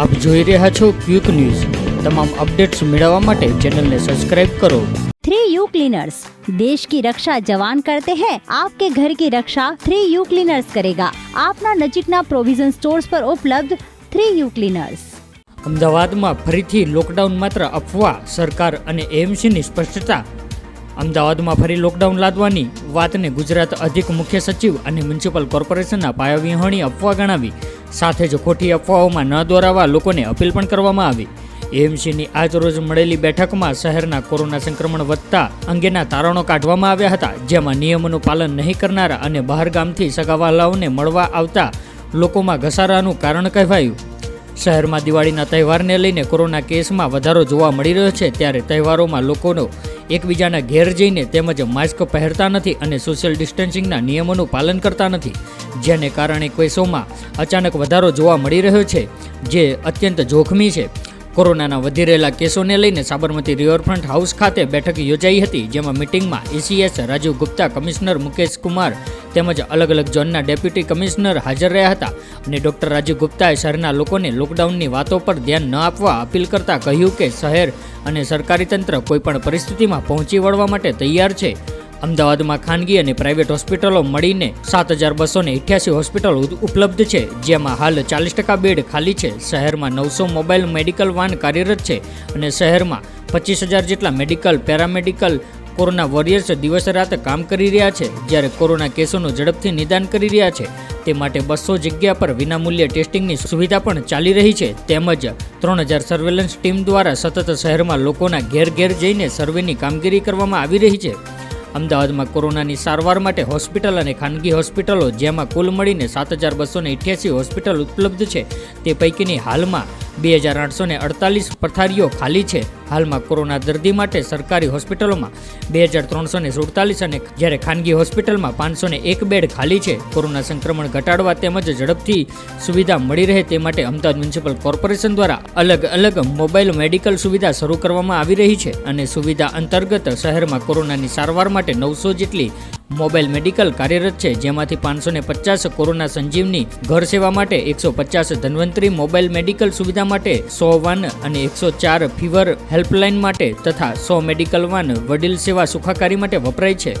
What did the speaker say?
આપ જોઈ રહ્યા છો ક્વિક ન્યૂઝ. તમામ અપડેટ્સ મેળવવા માટે ચેનલને સબસ્ક્રાઇબ કરો. थ्री यू क्लीनर्स देश की रक्षा जवान करते हैं आपके ઘર કી રક્ષા થ્રી યુ ક્લીનર્સ કરેગા. આપના નજીકના પ્રોવિઝન સ્ટોર્સ પર ઉપલબ્ધ થ્રી યુ ક્લીનર્સ. અમદાવાદમાં ફરીથી લોકડાઉન માત્ર અફવા સરકાર અને એએમસીની સ્પષ્ટતા. અમદાવાદમાં ફરી લોકડાઉન લાદવાની વાતને ગુજરાત અધિક મુખ્ય સચિવ અને મ્યુનિસિપલ કોર્પોરેશનના પાયાવિહોણી અફવા ગણાવી. સાથે જ ખોટી અફવાઓમાં ન દોરાવા લોકોને અપીલ પણ કરવામાં આવી. એએમસીની આજ રોજ મળેલી બેઠકમાં શહેરના કોરોના સંક્રમણ વધતા અંગેના તારણો કાઢવામાં આવ્યા હતા, જેમાં નિયમોનું પાલન નહીં કરનારા અને બહારગામથી સગાવાલાઓને મળવા આવતા લોકોમાં ઘસારાનું કારણ કહેવાયું. શહેરમાં દિવાળીના તહેવારને લઈને કોરોના કેસમાં વધારો જોવા મળી રહ્યો છે, ત્યારે તહેવારોમાં લોકોનો એકબીજાના ઘેર જઈને તેમજ માસ્ક પહેરતા નથી અને સોશિયલ ડિસ્ટન્સિંગના નિયમોનું પાલન કરતા નથી. જેને કારણે કેસોમાં અચાનક વધારો જોવા મળી રહ્યો છે, જે અત્યંત જોખમી છે. કોરોનાના વધી રહેલા કેસોને લઈને સાબરમતી રિવરફ્રન્ટ હાઉસ ખાતે બેઠક યોજાઈ હતી, જેમાં મિટિંગમાં એસીએસ રાજીવ ગુપ્તા, કમિશનર મુકેશ કુમાર તેમજ અલગ અલગ ઝોનના ડેપ્યુટી કમિશનર હાજર રહ્યા હતા અને ડોક્ટર રાજીવ ગુપ્તાએ શહેરના લોકોને લોકડાઉનની વાતો પર ધ્યાન ન આપવા અપીલ કરતા કહ્યું કે શહેર અને સરકારી તંત્ર કોઈપણ પરિસ્થિતિમાં પહોંચી વળવા માટે તૈયાર છે. અમદાવાદમાં ખાનગી અને પ્રાઇવેટ હોસ્પિટલો મળીને સાત હજાર બસો ને અઠ્યાસી હોસ્પિટલ ઉપલબ્ધ છે, જેમાં હાલ ચાલીસ ટકા બેડ ખાલી છે. શહેરમાં નવસો મોબાઈલ મેડિકલ વાન કાર્યરત છે અને શહેરમાં પચીસ હજાર જેટલા મેડિકલ, પેરામેડિકલ કોરોના વોરિયર્સ દિવસ રાત કામ કરી રહ્યા છે. જ્યારે કોરોના કેસોનું ઝડપથી નિદાન કરી રહ્યા છે. તે માટે બસો જગ્યા પર વિનામૂલ્ય ટેસ્ટિંગની સુવિધા પણ ચાલી રહી છે. તેમજ ત્રણ હજાર સર્વેલન્સ ટીમ દ્વારા સતત શહેરમાં લોકોના ઘેર ઘેર જઈને સર્વેની કામગીરી કરવામાં આવી રહી છે. અમદાવાદમાં કોરોનાની સારવાર માટે હોસ્પિટલ અને ખાનગી હોસ્પિટલો, જેમાં કુલ મળીને સાત હજાર બસો ને હોસ્પિટલ ઉપલબ્ધ છે. તે પૈકીની હાલમાં બે હજાર આઠસો ને અડતાલીસ પથારીઓ ખાલી છે. હાલમાં કોરોના દર્દી માટે સરકારી હોસ્પિટલોમાં બે હજાર ત્રણસો ને સુડતાલીસ અને જ્યારે ખાનગી હોસ્પિટલમાં પાંચસો ને એક બેડ ખાલી છે, કોરોના સંક્રમણ ઘટાડવા તેમજ ઝડપથી સુવિધા મળી રહે તે માટે અમદાવાદ મ્યુનિસિપલ કોર્પોરેશન દ્વારા અલગ અલગ મોબાઈલ મેડિકલ સુવિધા શરૂ કરવામાં આવી રહી છે અને સુવિધા અંતર્ગત શહેરમાં કોરોનાની સારવાર માટે નવસો જેટલી મોબાઈલ મેડિકલ કાર્યરત છે, જેમાંથી પાંચસો ને પચાસ કોરોના સંજીવની ઘર સેવા માટે એકસો પચાસ ધન્વંતરી મોબાઈલ મેડિકલ સુવિધા માટે સો વાન અને એકસો ચાર ફીવર હેલ્પલાઇન માટે તથા સો મેડિકલ વાન વડીલ સેવા સુખાકારી માટે વપરાય છે.